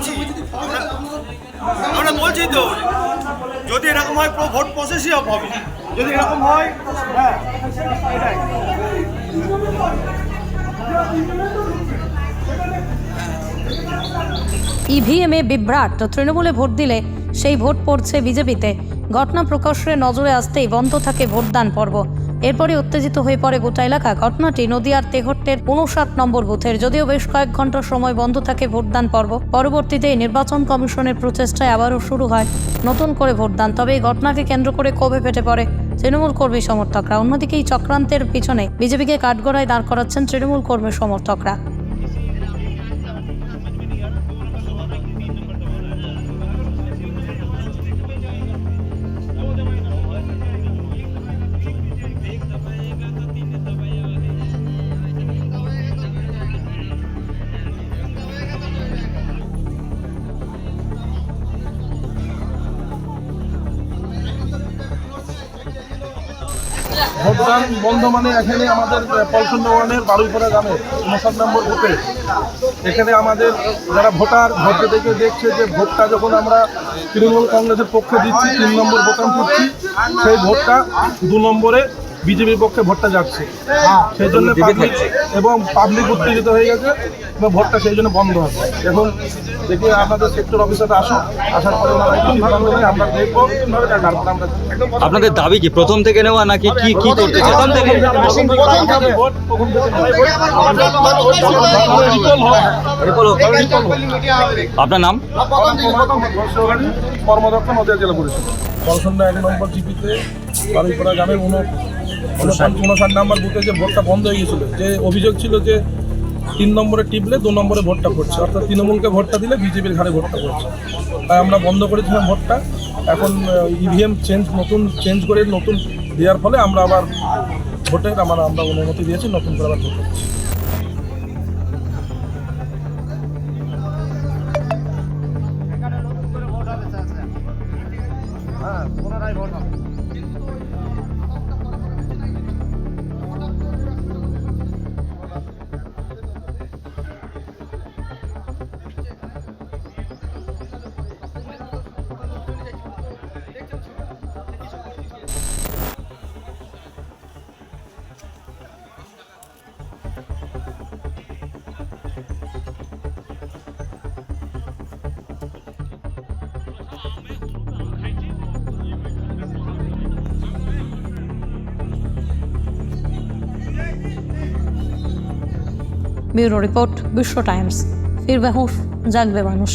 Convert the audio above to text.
আছি। আমরা- বলছি তো, যদি এরকম হয় পুরো ভোট প্রসেসই হবে। যদি এরকম হয় হ্যাঁ। এটাই ইভিএমে বিভ্রাট তৃণমূলে ভোট দিলে সেই ভোট পড়ছে বিজেপিতে। ঘটনা প্রকাশ্যে নজরে আসতেই বন্ধ থাকে ভোটদান পর্ব। এরপরে উত্তেজিত হয়ে পড়ে গোটা এলাকা। ঘটনাটি নদিয়ার তেহট্টের উনষাট নম্বর বুথের, যদিও বেশ কয়েক ঘণ্টা সময় বন্ধ থাকে ভোটদান পর্ব। পরবর্তীতে নির্বাচন কমিশনের প্রচেষ্টায় আবারও শুরু হয় নতুন করে ভোটদান। তবে এই ঘটনাকে কেন্দ্র করে কোভে ফেটে পড়ে তৃণমূল কর্মী সমর্থকরা। অন্যদিকে এই চক্রান্তের পিছনে বিজেপিকে কাঠগড়ায় দাঁড় করাচ্ছেন তৃণমূল কর্মী সমর্থকরা। ভোটদান বন্ধ মানে এখানে আমাদের পলসন নগরের বারুইপাড়া গ্রামে উনষাট নম্বর বুথে এখানে আমাদের যারা ভোটার ভোটে দেখে দেখছে যে ভোটটা যখন আমরা তৃণমূল কংগ্রেসের পক্ষে দিচ্ছি তিন নম্বর বোতাম করছি সেই ভোটটা দু নম্বরে বিজেপির পক্ষে ভোটটা যাচ্ছে। সেই জন্য পাবলিক এবং পাবলিক উত্তেজিত হয়ে গেছে এবং ভোটটা সেই জন্য বন্ধ হবে এখন দেখি আপনাদের সেক্টর অফিসার আসুন আসার পরে ওনারা সিদ্ধান্ত নেয় আমরা দেখব তারপর আমরা আপনাদের দাবি কি? প্রথম থেকে নেওয়া নাকি কি কি করতে চান? আপনার নাম? কর্মদক্ষ নদিয়া জেলা পরিষদ কলসন্ডা এক নম্বর জিপিতে বারুইপাড়া গ্রামের উন উনষাট নম্বর বুথে যে ভোটটা বন্ধ হয়ে গিয়েছিল যে অভিযোগ ছিল যে তিন নম্বরে টিপলে দু নম্বরে ভোটটা পড়ছে। অর্থাৎ তৃণমূলকে ভোটটা দিলে বিজেপির ঘাড়ে ভোটটা পড়ছে। তাই আমরা বন্ধ করেছিলাম ভোটটা। এখন ইভিএম চেঞ্জ নতুন চেঞ্জ করে নতুন দেওয়ার ফলে আমরা আবার ভোটের আমার, আমরা অনুমতি দিয়েছি, নতুন করে আবার ভোট হচ্ছে ব্যুরো রিপোর্ট বিশ্ব টাইমস। ফিরবে হুঁশ জাগবে মানুষ।